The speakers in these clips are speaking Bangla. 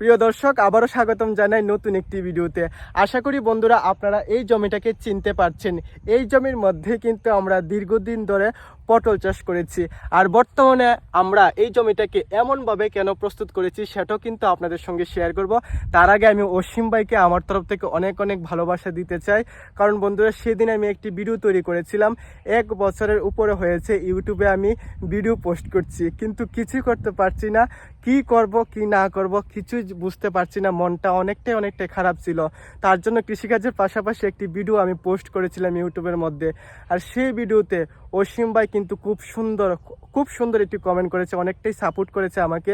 প্রিয় দর্শক, আবারও স্বাগতম জানাই নতুন একটি ভিডিওতে। আশা করি বন্ধুরা আপনারা এই জমিটাকে চিনতে পারছেন। এই জমির মধ্যে কিন্তু আমরা দীর্ঘদিন ধরে পটল চাষ করেছি। আর বর্তমানে আমরা এই জমিটাকে এমনভাবে কেন প্রস্তুত করেছি সেটাও কিন্তু আপনাদের সঙ্গে শেয়ার করব। তার আগে আমি অসীম ভাইকে আমার তরফ থেকে অনেক অনেক ভালোবাসা দিতে চাই। কারণ বন্ধুরা, সেদিন আমি একটি ভিডিও তৈরি করেছিলাম। এক বছরের উপরে হয়েছে ইউটিউবে আমি ভিডিও পোস্ট করছি। কিন্তু কিছুই করতে পারছি না। কি করব, কি না করব, কিছুই বুঝতে পারছি না। মনটা অনেকটাই অনেকটাই খারাপ ছিল। তার জন্য কৃষিকাজের পাশাপাশি একটি ভিডিও আমি পোস্ট করেছিলাম ইউটিউবের মধ্যে। আর সেই ভিডিওতে অসীম ভাই কিন্তু খুব সুন্দর খুব সুন্দর একটি কমেন্ট করেছে, অনেকটাই সাপোর্ট করেছে আমাকে।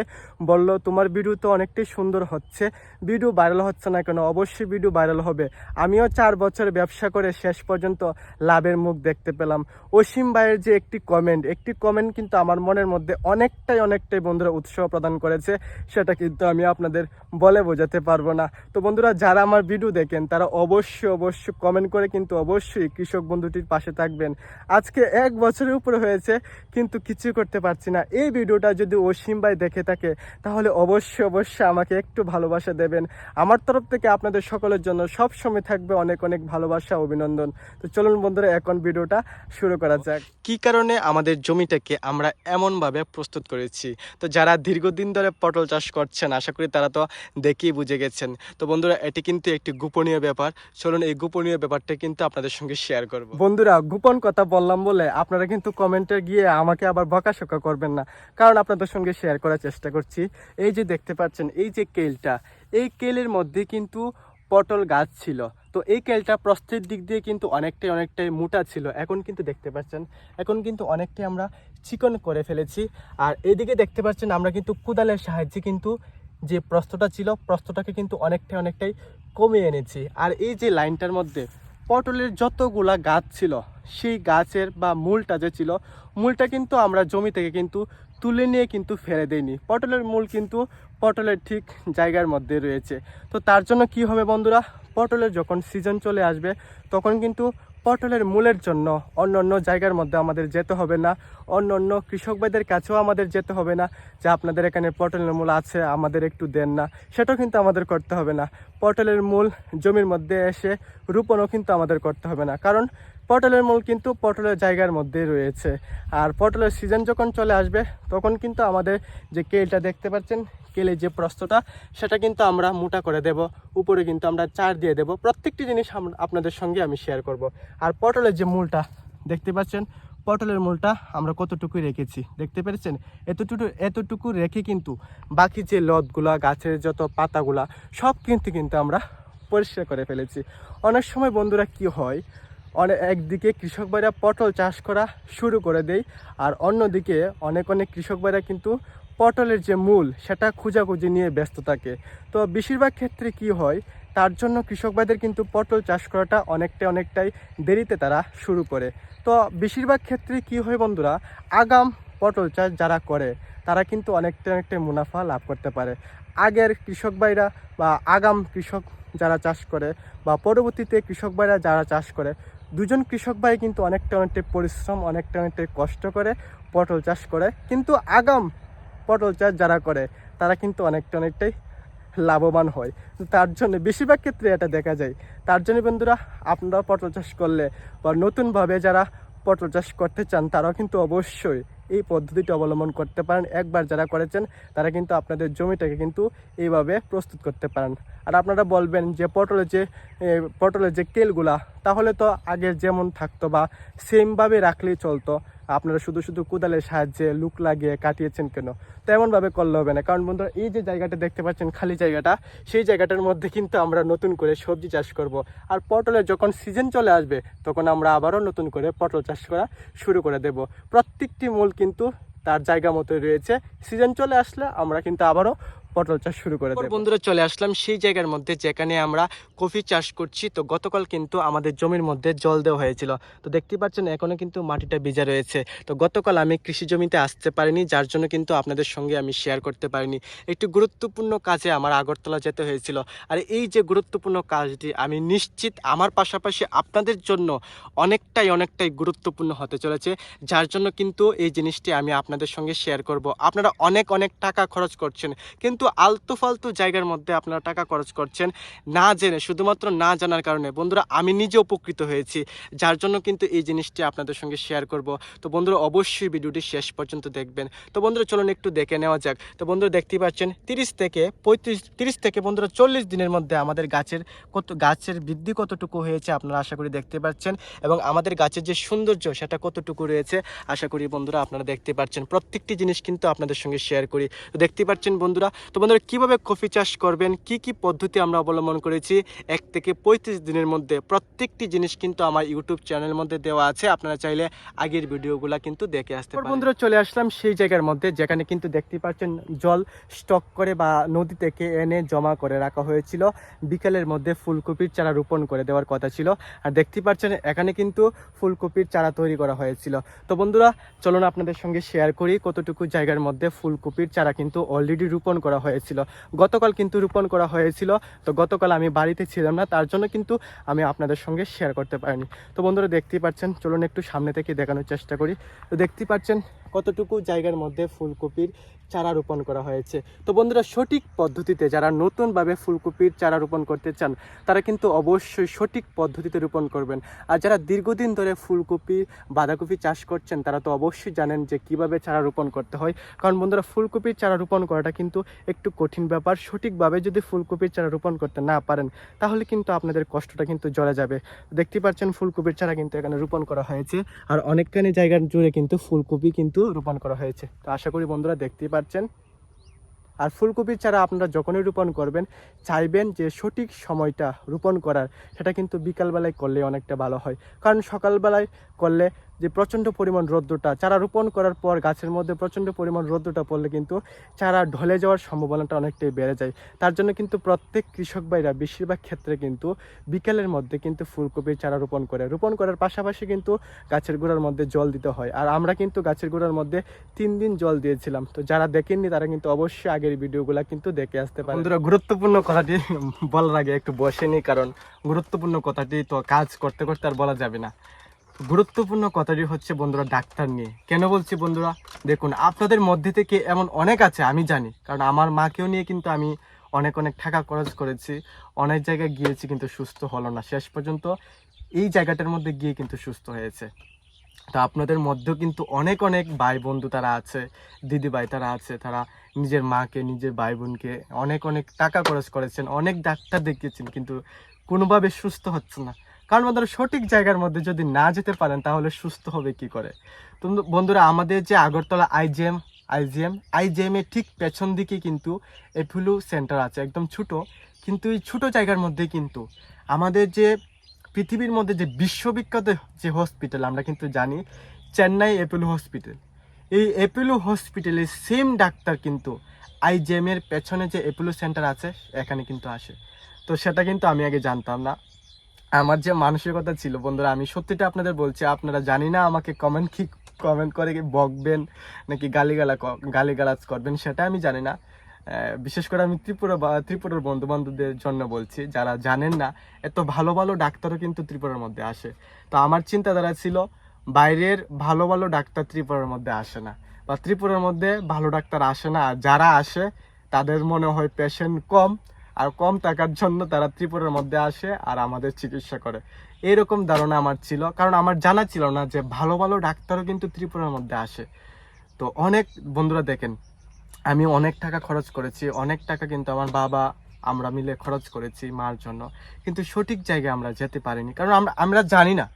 বলল, তোমার ভিডিও তো অনেকটাই সুন্দর হচ্ছে। ভিডিও ভাইরাল হচ্ছে না কেন? অবশ্যই ভিডিও ভাইরাল হবে। আমিও চার বছর ব্যবসা করে শেষ পর্যন্ত লাভের মুখ দেখতে পেলাম। অসীম ভাইয়ের যে একটি কমেন্ট একটি কমেন্ট কিন্তু আমার মনের মধ্যে অনেকটাই অনেকটাই বন্ধুরা উৎসাহ প্রদান করেছে। সেটা কিন্তু আমি আপনাদের বলে বোঝাতে পারব না। তো বন্ধুরা, যারা আমার ভিডিও দেখেন, তারা অবশ্যই অবশ্যই কমেন্ট করে কিন্তু অবশ্যই কৃষক বন্ধুটির পাশে থাকবেন। আজকে এক বছরের উপরে হয়েছে কিন্তু কিছু করতে পারছি না। এই ভিডিওটা যদি অসীম ভাই দেখে থাকে তাহলে অবশ্যই অবশ্যই আমাকে একটু ভালোবাসা দেবেন। আমার তরফ থেকে আপনাদের সকলের জন্য সব সময় থাকবে অনেক অনেক ভালোবাসা অভিনন্দন। তো চলুন বন্ধুরা এখন ভিডিওটা শুরু করা যাক। কি কারণে আমাদের জমিটাকে আমরা এমনভাবে প্রস্তুত করেছি? তো যারা দীর্ঘদিন ধরে পটল চাষ করছেন আশা করি তারা তো দেখেই বুঝে গেছেন। তো বন্ধুরা এটি কিন্তু একটি গোপনীয় ব্যাপার। চলুন এই গোপনীয় ব্যাপারটা কিন্তু আপনাদের সঙ্গে শেয়ার করব। বন্ধুরা গোপন কথা বললাম বলে আপনারা কিন্তু কমেন্টে গিয়ে আমাকে আবার বকাশকা করবেন না। কারণ আপনাদের সঙ্গে শেয়ার করার চেষ্টা করছি। এই যে দেখতে পাচ্ছেন, এই যে কেলটা, এই কেলের মধ্যে কিন্তু পটল গাছ ছিল। তো এই কেলটা প্রস্থের দিক দিয়ে কিন্তু অনেকটাই অনেকটাই মোটা ছিল। এখন কিন্তু দেখতে পাচ্ছেন, এখন কিন্তু অনেকটাই আমরা চিকন করে ফেলেছি। আর এদিকে দেখতে পাচ্ছেন, আমরা কিন্তু কুদালের সাহায্যে কিন্তু যে প্রস্তটা ছিল, প্রস্তটাকে কিন্তু অনেকটাই অনেকটাই কমিয়ে এনেছি। আর এই যে লাইনটার মধ্যে পটলের যতগুলা গাছ ছিল, সেই গাছের বা মূলটা যে ছিল, মূলটা কিন্তু আমরা জমি থেকে কিন্তু তুলে নিয়ে কিন্তু ফেলে দেইনি। পটলের মূল কিন্তু পটলের ঠিক জায়গার মধ্যে রয়েছে। তো তার জন্য কি হবে বন্ধুরা? পটলের যখন সিজন চলে আসবে, তখন কিন্তু পটলের মূলের জন্য অন্য অন্য জায়গার মধ্যে আমাদের যেতে হবে না। অন্য অন্য কৃষক ভাইদের কাছেও আমাদের যেতে হবে না। যে আপনাদের এখানে পটলের মূল আছে, আমাদের একটু দেন না। সেটাও কিন্তু আমাদের করতে হবে না। পটলের মূল জমির মধ্যে এসে রোপণও কিন্তু আমাদের করতে হবে না। কারণ পটলের মূল কিন্তু পটলের জায়গার মধ্যেই রয়েছে। আর পটলের সিজন যখন চলে আসবে, তখন কিন্তু আমাদের যে কেলটা দেখতে পাচ্ছেন কেলের যে প্রস্তটা, সেটা কিন্তু আমরা মোটা করে দেব। উপরে কিন্তু আমরা চার দিয়ে দেব। প্রত্যেকটি জিনিস আপনাদের সঙ্গে আমি শেয়ার করব। আর পটলের যে মূলটা, দেখতে পাচ্ছেন? পটলের মূলটা আমরা কতটুকু রেখেছি, দেখতে পেরেছেন? এতটুকু এতটুকু রেখে কিন্তু বাকি যে লতগুলা, গাছের যত পাতাগুলা, সব কিন্তু কিন্তু আমরা পরিষ্কার করে ফেলেছি। অনেক সময় বন্ধুরা কি হয় অনেক একদিকে কৃষক ভাইরা পটল চাষ করা শুরু করে দেয় আর অন্যদিকে অনেক অনেক কৃষক ভাইরা কিন্তু পটলের যে মূল, সেটা খোঁজাখুঁজি নিয়ে ব্যস্ত থাকে। তো বেশিরভাগ ক্ষেত্রে কি হয়, তার জন্য কৃষক ভাইদের কিন্তু পটল চাষ করাটা অনেকটা অনেকটাই দেরিতে তারা শুরু করে। তো বেশিরভাগ ক্ষেত্রে কি হয় বন্ধুরা, আগাম পটল চাষ যারা করে, তারা কিন্তু অনেকটা অনেকটাই মুনাফা লাভ করতে পারে। আগের কৃষক ভাইরা বা আগাম কৃষক যারা চাষ করে বা পরবর্তীতে কৃষক ভাইরা যারা চাষ করে দুজন কৃষক ভাই কিন্তু অনেকটা অনেকটা পরিশ্রম, অনেকটা অনেকটা কষ্ট করে পটল চাষ করে। কিন্তু আগাম পটল চাষ যারা করে, তারা কিন্তু অনেকটা অনেকটাই লাভবান হয়। তার জন্য বেশিরভাগ ক্ষেত্রে এটা দেখা যায়। তার জন্য বন্ধুরা আপনারা পটল চাষ করলে বা নতুনভাবে যারা পটল চাষ করতে চান, তারাও কিন্তু অবশ্যই এই পদ্ধতিটি অবলম্বন করতে পারেন। একবার যারা করেছেন, তারা কিন্তু আপনাদের জমিটাকে কিন্তু এইভাবে প্রস্তুত করতে পারেন। আর আপনারা বলবেন যে পটলের যে পটলের যে কেলগুলা, তাহলে তো আগে যেমন থাকতো বা সেমভাবে রাখলেই চলতো। আপনারা শুধু শুধু কোদালের সাহায্যে লুক লাগিয়ে কাটিয়েছেন কেন? তেমনভাবে করলে হবে না। কারণ বন্ধুরা, এই যে জায়গাটা দেখতে পাচ্ছেন, খালি জায়গাটা, সেই জায়গাটার মধ্যে কিন্তু আমরা নতুন করে সবজি চাষ করব। আর পটলের যখন সিজন চলে আসবে, তখন আমরা আবারও নতুন করে পটল চাষ করা শুরু করে দেব। প্রত্যেকটি মূল কিন্তু তার জায়গা মতো রয়েছে। সিজন চলে আসলে আমরা কিন্তু আবারও পটল চাষ শুরু করে দেব। বন্ধুরা চলে আসলাম সেই জায়গার মধ্যে যেখানে আমরা কফি চাষ করছি। তো গতকাল কিন্তু আমাদের জমির মধ্যে জল দেওয়া হয়েছিল। তো দেখতে পাচ্ছেন এখনও কিন্তু মাটিটা ভিজা রয়েছে। তো গতকাল আমি কৃষি জমিতে আসতে পারিনি যার জন্য কিন্তু আপনাদের সঙ্গে আমি শেয়ার করতে পারিনি। একটি গুরুত্বপূর্ণ কাজে আমার আগরতলা যেতে হয়েছিল। আর এই যে গুরুত্বপূর্ণ কাজটি আমি নিশ্চিত আমার পাশাপাশি আপনাদের জন্য অনেকটাই অনেকটাই গুরুত্বপূর্ণ হতে চলেছে। যার জন্য কিন্তু এই জিনিসটি আমি আপনাদের সঙ্গে শেয়ার করব। আপনারা অনেক অনেক টাকা খরচ করছেন কিন্তু আলতু ফালতু জায়গার মধ্যে আপনারা টাকা খরচ করছেন না জেনে, শুধুমাত্র না জানার কারণে। বন্ধুরা, আমি নিজে উপকৃত হয়েছি, যার জন্য কিন্তু এই জিনিসটি আপনাদের সঙ্গে শেয়ার করব। তো বন্ধুরা, অবশ্যই ভিডিওটি শেষ পর্যন্ত দেখবেন। তো বন্ধুরা, চলুন একটু দেখে নেওয়া যাক। তো বন্ধুরা, দেখতেই পাচ্ছেন, তিরিশ থেকে পঁয়ত্রিশ, তিরিশ থেকে বন্ধুরা, চল্লিশ দিনের মধ্যে আমাদের গাছের কত, গাছের বৃদ্ধি কতটুকু হয়েছে আপনারা আশা করি দেখতে পাচ্ছেন এবং আমাদের গাছের যে সৌন্দর্য, সেটা কতটুকু রয়েছে আশা করি বন্ধুরা আপনারা দেখতে পাচ্ছেন। প্রত্যেকটি জিনিস কিন্তু আপনাদের সঙ্গে শেয়ার করি। তো দেখতে পাচ্ছেন বন্ধুরা তো বন্ধুরা কীভাবে কফি চাষ করবেন? কি কি পদ্ধতি আমরা অবলম্বন করেছি? এক থেকে পঁয়ত্রিশ দিনের মধ্যে প্রত্যেকটি জিনিস কিন্তু আমার ইউটিউব চ্যানেলের মধ্যে দেওয়া আছে। আপনারা চাইলে আগের ভিডিওগুলো কিন্তু দেখে আসতে পারেন। বন্ধুরা চলে আসলাম সেই জায়গার মধ্যে যেখানে কিন্তু দেখতে পাচ্ছেন জল স্টক করে বা নদী থেকে এনে জমা করে রাখা হয়েছিল। বিকেলের মধ্যে ফুলকপির চারা রোপণ করে দেওয়ার কথা ছিল। আর দেখতে পাচ্ছেন এখানে কিন্তু ফুলকপির চারা তৈরি করা হয়েছিল। তো বন্ধুরা চলুন আপনাদের সঙ্গে শেয়ার করি কতটুকু জায়গার মধ্যে ফুলকপির চারা কিন্তু অলরেডি রোপণ করা হয়েছিল। গতকাল কিন্তু রোপণ করা হয়েছিল। তো গতকাল আমি বাড়িতে ছিলাম না, তার জন্য কিন্তু আমি আপনাদের সঙ্গে শেয়ার করতে পারিনি। তো বন্ধুরা দেখতেই পাচ্ছেন, চলুন একটু সামনে থেকে দেখানোর চেষ্টা করি। তো দেখতেই পাচ্ছেন কতটুকু জায়গার মধ্যে ফুলকপির চারা রোপণ করা হয়েছে। তো বন্ধুরা সঠিক পদ্ধতিতে যারা নতুনভাবে ফুলকপির চারা রোপণ করতে চান, তারা কিন্তু অবশ্যই সঠিক পদ্ধতিতে রোপণ করবেন। আর যারা দীর্ঘদিন ধরে ফুলকপি, বাঁধাকপি চাষ করছেন, তারা তো অবশ্যই জানেন যে কীভাবে চারা রোপণ করতে হয়। কারণ বন্ধুরা ফুলকপির চারা রোপণ করাটা কিন্তু একটু কঠিন ব্যাপার। সঠিকভাবে যদি ফুলকপির চারা রোপণ করতে না পারেন, তাহলে কিন্তু আপনাদের কষ্টটা কিন্তু জলে যাবে। দেখতে পাচ্ছেন ফুলকপির চারা কিন্তু এখানে রোপণ করা হয়েছে। আর অনেকখানি জায়গার জুড়ে কিন্তু ফুলকপি কিন্তু রোপণ করা হয়েছে। তো আশা করি বন্ধুরা দেখতেই পাচ্ছেন। আর ফুলকপির চারা আপনারা যখনই রোপণ করবেন, চাইবেন যে সঠিক সময়টা রোপণ করার, সেটা কিন্তু বিকালবেলায় করলে অনেকটা ভালো হয়। কারণ সকালবেলায় করলে যে প্রচণ্ড পরিমাণ রৌদ্রটা চারা রোপণ করার পর গাছের মধ্যে প্রচণ্ড পরিমাণ রৌদ্রটা পড়লে কিন্তু চারা ঢলে যাওয়ার সম্ভাবনাটা অনেকটাই বেড়ে যায়। তার জন্য কিন্তু প্রত্যেক কৃষক ভাইরা বেশিরভাগ ক্ষেত্রে কিন্তু বিকেলের মধ্যে কিন্তু ফুলকপির চারা রোপণ করে। রোপণ করার পাশাপাশি কিন্তু গাছের গোড়ার মধ্যে জল দিতে হয়। আর আমরা কিন্তু গাছের গোড়ার মধ্যে তিন দিন জল দিয়েছিলাম। তো যারা দেখেননি তারা কিন্তু অবশ্যই আগের ভিডিওগুলো কিন্তু দেখে আসতে পারে বন্ধুরা, গুরুত্বপূর্ণ কথাটি বলার আগে একটু বসে নি কারণ গুরুত্বপূর্ণ কথাটি তো কাজ করতে করতে আর বলা যাবে না। গুরুত্বপূর্ণ কথাটি হচ্ছে, বন্ধুরা, ডাক্তার নিয়ে। কেন বলছি, বন্ধুরা? দেখুন, আপনাদের মধ্যে থেকে এমন অনেক আছে, আমি জানি। কারণ আমার মাকেও নিয়ে কিন্তু আমি অনেক অনেক টাকা খরচ করেছি। অনেক জায়গায় গিয়েছি, কিন্তু সুস্থ হলো না। শেষ পর্যন্ত এই জায়গাটার মধ্যে গিয়ে কিন্তু সুস্থ হয়েছে। তো আপনাদের মধ্যেও কিন্তু অনেক অনেক ভাই বন্ধু তারা আছে দিদি ভাই তারা আছে, তারা নিজের মাকে, নিজের ভাই বোনকে অনেক অনেক টাকা খরচ করেছেন, অনেক ডাক্তার দেখিয়েছেন, কিন্তু কোনোভাবে সুস্থ হচ্ছে না। কারণ বন্ধুরা, সঠিক জায়গার মধ্যে যদি না যেতে পারেন, তাহলে সুস্থ হবে কি করে? তো বন্ধুরা, আমাদের যে আগরতলা আইজিএম আইজিএম আইজিএম এর ঠিক পেছন দিকে কিন্তু এফুলু সেন্টার আছে, একদম ছোট। কিন্তু এই ছোট জায়গার মধ্যে কিন্তু আমাদের যে পৃথিবীর মধ্যে যে বিশ্ববিখ্যাত যে হসপিটাল, আমরা কিন্তু জানি চেন্নাই এপোলো হসপিটাল। এই এপোলো হসপিটালের সেম ডাক্তার কিন্তু আইজিএম এর পেছনে যে এপোলো সেন্টার আছে, এখানে কিন্তু আসে। তো সেটা কিন্তু আমি আগে জানতাম না। আমার যে মানসিকতা ছিল, বন্ধুরা, আমি সত্যিটা আপনাদের বলছি, আপনারা জানি না আমাকে কমেন্ট কি কমেন্ট করে কি বকবেন, নাকি গালিগালা গালিগালাজ করবেন, সেটা আমি জানি না। বিশেষ করে আমি ত্রিপুরা বা, ত্রিপুরার বন্ধু বান্ধবদের জন্য বলছি, যারা জানেন না, এত ভালো ভালো ডাক্তারও কিন্তু ত্রিপুরার মধ্যে আসে। তো আমার চিন্তাধারা ছিল, বাইরের ভালো ভালো ডাক্তার ত্রিপুরার মধ্যে আসে না, বা ত্রিপুরার মধ্যে ভালো ডাক্তার আসে না যারা আসে, তাদের মনে হয় পেশেন্ট কম আর কম টাকার জন্য তারা ত্রিপুরার মধ্যে আসে আর আমাদের চিকিৎসা করে। এরকম ধারণা আমার ছিল, কারণ আমার জানা ছিল না যে ভালো ভালো ডাক্তারও কিন্তু ত্রিপুরার মধ্যে আসে। তো অনেক বন্ধুরা দেখেন, আমি অনেক টাকা খরচ করেছি, অনেক টাকা কিন্তু আমার বাবা, আমরা মিলে খরচ করেছি মার জন্য। কিন্তু সঠিক জায়গায় আমরা যেতে পারিনি, কারণ আমরা আমরা জানি না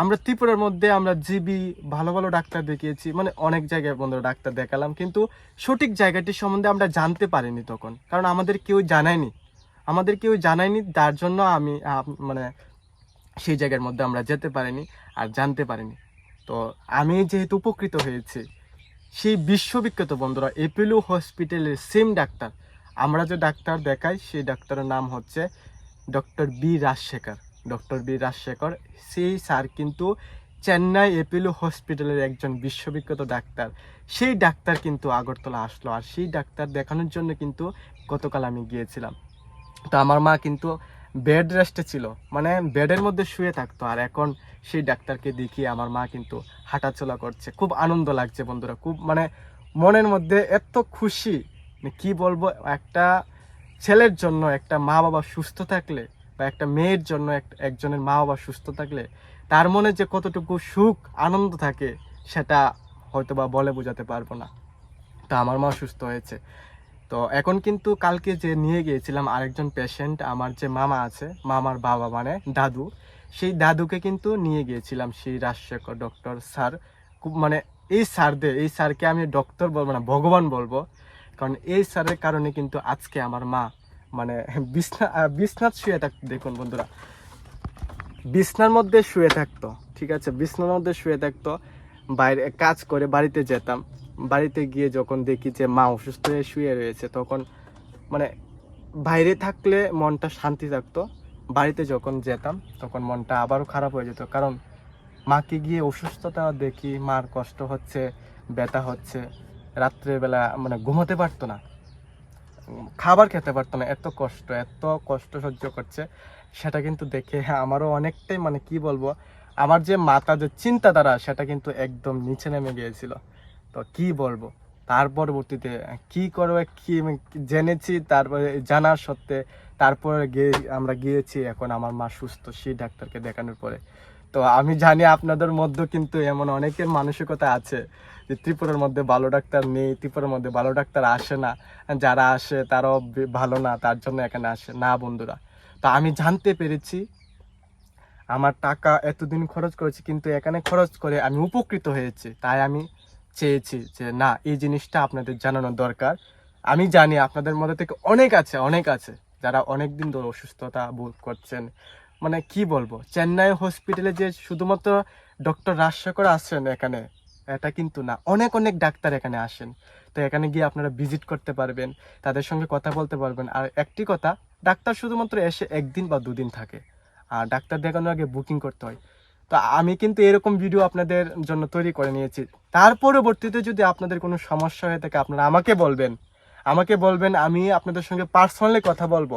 আমরা ত্রিপুরার মধ্যে আমরা জিবি, ভালো ভালো ডাক্তার দেখিয়েছি মানে অনেক জায়গায় বন্ধুরা ডাক্তার দেখালাম, কিন্তু সঠিক জায়গাটি সম্বন্ধে আমরা জানতে পারিনি তখন, কারণ আমাদের কেউ জানায়নি। আমাদের কেউ জানায়নি, তার জন্য আমি মানে সেই জায়গার মধ্যে আমরা যেতে পারিনি আর জানতে পারিনি। তো আমি যেহেতু উপকৃত হয়েছি, সেই বিশ্ববিখ্যাত বন্ধুরা এপিলো হসপিটালের সেম ডাক্তার, আমরা যে ডাক্তার দেখাই, সেই ডাক্তারের নাম হচ্ছে doctor B Rajasekhar. Doctor B Rajasekhar. সেই স্যার কিন্তু চেন্নাই এপিলো হসপিটালের একজন বিশ্ববিখ্যাত ডাক্তার। সেই ডাক্তার কিন্তু আগরতলা আসলো আর সেই ডাক্তার দেখানোর জন্য কিন্তু গতকাল আমি গিয়েছিলাম। তো আমার মা কিন্তু বেড রেস্টে ছিল মানে বেডের মধ্যে শুয়ে থাকতো আর এখন সেই ডাক্তারকে দেখিয়ে আমার মা কিন্তু হাঁটাচলা করছে। খুব আনন্দ লাগছে বন্ধুরা, খুব মানে মনের মধ্যে এত খুশি। মানে কি বলব, একটা ছেলের জন্য একটা মা বাবা সুস্থ থাকলে বা একটা মেয়ের জন্য এক- একজনের মা বাবা সুস্থ থাকলে তার মনে যে কতটুকু সুখ, আনন্দ থাকে, সেটা হয়তো বা বলে বোঝাতে পারব না। তা আমার মা সুস্থ হয়েছে। তো এখন কিন্তু কালকে যে নিয়ে গিয়েছিলাম আরেকজন পেশেন্ট আমার যে মামা আছে, মামার বাবা মানে দাদু, সেই দাদুকে কিন্তু নিয়ে গিয়েছিলাম সেই রাজশেখর ডক্টর স্যার। খুব মানে এই স্যারদের, এই স্যারকে আমি ডক্টর বলব না, ভগবান বলব। কারণ এই স্যারের কারণে কিন্তু আজকে আমার মা মানে বিছনা বিছনাথ শুয়ে থাকতো দেখুন বন্ধুরা। বিছনার মধ্যে শুয়ে থাকতো, ঠিক আছে? বিছনার মধ্যে শুয়ে থাকতো, বাইরে কাজ করে বাড়িতে যেতাম। বাড়িতে গিয়ে যখন দেখি যে মা অসুস্থ হয়ে শুয়ে রয়েছে, তখন মানে বাইরে থাকলে মনটা শান্তি থাকতো। বাড়িতে যখন যেতাম, তখন মনটা আবারও খারাপ হয়ে যেত। কারণ মাকে গিয়ে অসুস্থতা দেখি, মার কষ্ট হচ্ছে, ব্যথা হচ্ছে। রাত্রেবেলা মানে ঘুমাতে পারতো না। খাবার খেতে পারতো না, এত কষ্ট এত কষ্ট সহ্য করছে। সেটা কিন্তু দেখে আমারও অনেকটাই মানে কি বলব, আমার যে মাথা যে চিন্তাধারা, সেটা কিন্তু একদম নিচে নেমে গিয়েছিল। তো কি বলব, তার পরবর্তীতে কি করবে, কি জেনেছি, তারপরে জানার সত্ত্বে তারপরে গিয়ে আমরা গিয়েছি, এখন আমার মা সুস্থ, সেই ডাক্তারকে দেখানোর পরে। তো আমি জানি আপনাদের মধ্যে কিন্তু এমন অনেকের মানসিকতা আছে যে ত্রিপুরার মধ্যে ভালো ডাক্তার নেই, ত্রিপুরার মধ্যে ভালো ডাক্তার আসে না, যারা আসে তারাও ভালো না, তার জন্য এখানে আসে। না, বন্ধুরা। তো আমি জানতে পেরেছি, আমার টাকা এতদিন খরচ করেছি, কিন্তু এখানে খরচ করে আমি উপকৃত হয়েছি। তাই আমি চেয়েছি যে, না, এই জিনিসটা আপনাদের জানানো দরকার। আমি জানি আপনাদের মধ্যে থেকে অনেক আছে অনেক আছে, যারা অনেক দিন ধরে অসুস্থতা বোধ করছেন। মানে কি বলব, চেন্নাই হসপিটালে যে শুধুমাত্র ডক্টর রাজশেখর আসছেন এখানে এটা কিন্তু না। অনেক অনেক ডাক্তার এখানে আসেন। তো এখানে গিয়ে আপনারা ভিজিট করতে পারবেন, তাদের সঙ্গে কথা বলতে পারবেন। আর একটি কথা, ডাক্তার শুধুমাত্র এসে একদিন বা দুদিন থাকে। আর ডাক্তার দেখানোর আগে বুকিং করতে হয়। তো আমি কিন্তু এরকম ভিডিও আপনাদের জন্য তৈরি করে নিয়েছি। তার পরবর্তীতে যদি আপনাদের কোনো সমস্যা হয়ে থাকে, আপনারা আমাকে বলবেন। আমাকে বলবেন, আমি আপনাদের সঙ্গে পার্সোনালি কথা বলব।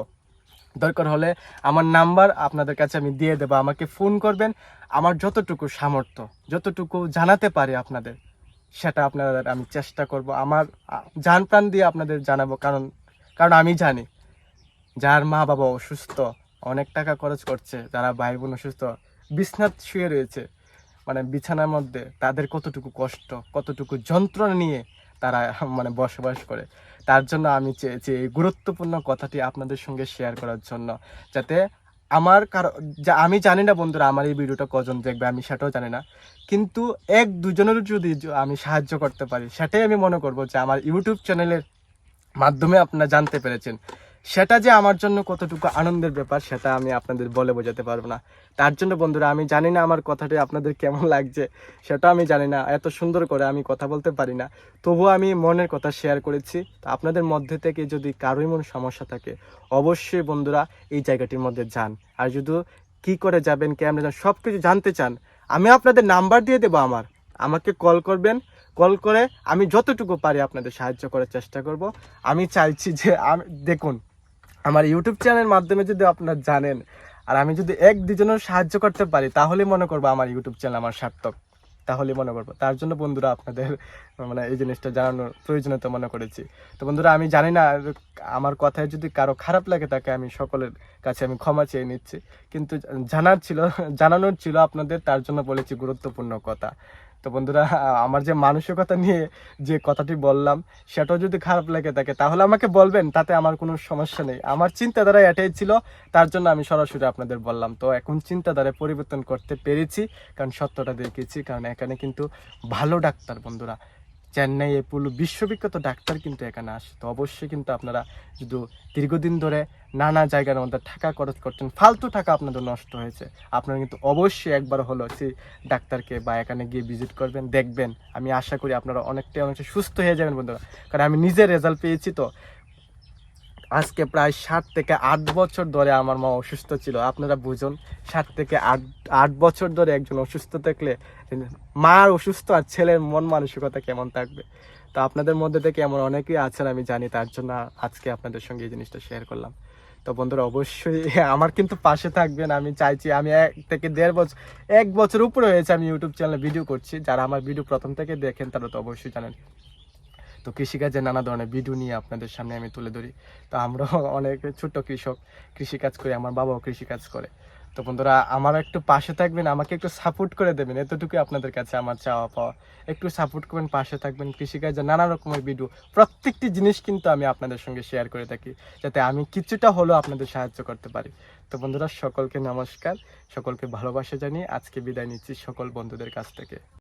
দরকার হলে আমার নাম্বার আপনাদের কাছে আমি দিয়ে দেবো। আমাকে ফোন করবেন আমার যতটুকু সামর্থ্য, যতটুকু জানাতে পারি আপনাদের, সেটা আপনাদের আমি চেষ্টা করব আমার জান প্রাণ দিয়ে আপনাদের জানাব। কারণ কারণ আমি জানি, যার মা বাবা অসুস্থ, অনেক টাকা খরচ করছে, যারা ভাই বোন অসুস্থ বিছনাথ শুয়ে রয়েছে মানে বিছানার মধ্যে তাদের কতটুকু কষ্ট, কতটুকু যন্ত্রণা নিয়ে তারা মানে বসবাস করে। তার জন্য আমি চেয়েছি এই গুরুত্বপূর্ণ কথাটি আপনাদের সঙ্গে শেয়ার করার জন্য, যাতে আমার কারও আমি জানি না বন্ধুরা আমার এই ভিডিওটা কজন দেখবে, আমি সেটাও জানি না। কিন্তু এক দুজনের যদি আমি সাহায্য করতে পারি, সেটাই আমি মনে করব যে আমার ইউটিউব চ্যানেলের মাধ্যমে আপনারা জানতে পেরেছেন। সেটা যে আমার জন্য কতটুকু আনন্দের ব্যাপার, সেটা আমি আপনাদের বলে বোঝাতে পারব না। তার জন্য বন্ধুরা, আমি জানি না আমার কথাটি আপনাদের কেমন লাগছে, সেটা আমি জানি না। এত সুন্দর করে আমি কথা বলতে পারি না। তবুও আমি মনের কথা শেয়ার করেছি। তো আপনাদের মধ্যে থেকে যদি কারোই মন সমস্যা থাকে, অবশ্যই বন্ধুরা এই জায়গাটির মধ্যে যান। আর যদি কি করে যাবেন, কেমন যান সব কিছু জানতে চান, আমি আপনাদের নাম্বার দিয়ে দেবো আমার। আমাকে কল করবেন। কল করে আমি যতটুকু পারি আপনাদের সাহায্য করার চেষ্টা করব। আমি চাইছি যে আমি, দেখুন আমার ইউটিউব চ্যানেলের মাধ্যমে যদি আপনারা জানেন, আর আমি যদি এক দুজনের সাহায্য করতে পারি, তাহলে মনে করব আমার ইউটিউব চ্যানেল আমার সার্থক। তাহলে মনে করব। তার জন্য বন্ধুরা আপনাদের মানে এই জিনিসটা জানানোর প্রয়োজনীয়তা মনে করেছি। তো বন্ধুরা, আমি জানি না, আমার কথায় যদি কারও খারাপ লাগে, তাকে আমি সকলের কাছে আমি ক্ষমা চেয়ে নিচ্ছি। কিন্তু জানার ছিল, জানানোর ছিল আপনাদের, তার জন্য বলেছি গুরুত্বপূর্ণ কথা। তো বন্ধুরা, আমার যে মানসিকতা নিয়ে যে কথাটি বললাম, সেটাও যদি খারাপ লাগে থাকে তাহলে আমাকে বলবেন, তাতে আমার কোনো সমস্যা নেই। আমার চিন্তাধারা এটাই ছিল, তার জন্য আমি সরাসরি আপনাদের বললাম। তো এখন চিন্তাধারায় পরিবর্তন করতে পেরেছি, কারণ সত্যটা দেখেছি কারণ এখানে কিন্তু ভালো ডাক্তার বন্ধুরা। চেন্নাই এপুলো বিশ্ববিখ্যাত ডাক্তার কিন্তু এখানে আসে। তো অবশ্যই কিন্তু আপনারা যদি দীর্ঘদিন ধরে নানা জায়গার মধ্যে টাকা খরচ করছেন, ফালতু টাকা আপনাদের নষ্ট হয়েছে, আপনারা কিন্তু অবশ্যই একবার হলো সেই ডাক্তারকে বা এখানে গিয়ে ভিজিট করবেন, দেখবেন। আমি আশা করি আপনারা অনেকটাই অনেকটা সুস্থ হয়ে যাবেন বন্ধুরা। কারণ আমি নিজের রেজাল্ট পেয়েছি তো। আজকে প্রায় সাত থেকে আট বছর ধরে আমার মা অসুস্থ ছিল। আপনারা বুঝুন, সাত থেকে আট আট বছর ধরে একজন অসুস্থ থাকলে মার অসুস্থ আর ছেলের মন মানসিকতা কেমন থাকবে? তো আপনাদের মধ্যে থেকে এমন অনেকেই আছেন, আমি জানি, তার জন্য আজকে আপনাদের সঙ্গে এই জিনিসটা শেয়ার করলাম। তো বন্ধুরা, অবশ্যই আমার কিন্তু পাশে থাকবেন, আমি চাইছি, আমি এক থেকে দেড় বছর এক বছর উপরে হয়েছে আমি ইউটিউব চ্যানেলে ভিডিও করছি। যারা আমার ভিডিও প্রথম থেকে দেখেন, তারা তো অবশ্যই জানেন। তো কৃষিকাজের নানা ধরনের ভিডিও নিয়ে আপনাদের সামনে আমি তুলে ধরি। তো আমরাও অনেক ছোট কৃষক, কৃষিকাজ করি, আমার বাবাও কৃষিকাজ করে। তো বন্ধুরা, আমার একটু পাশে থাকবেন, আমাকে একটু সাপোর্ট করে দেবেন এতটুকু আপনাদের কাছে আমার চাওয়া পাওয়া। একটু সাপোর্ট করবেন, পাশে থাকবেন কৃষিকাজের নানা রকমের ভিডিও প্রত্যেকটি জিনিস কিন্তু আমি আপনাদের সঙ্গে শেয়ার করে থাকি, যাতে আমি কিছুটা হলেও আপনাদের সাহায্য করতে পারি। তো বন্ধুরা, সকলকে নমস্কার, সকলকে ভালোবাসা জানিয়ে আজকে বিদায় নিচ্ছি সকল বন্ধুদের কাছ থেকে।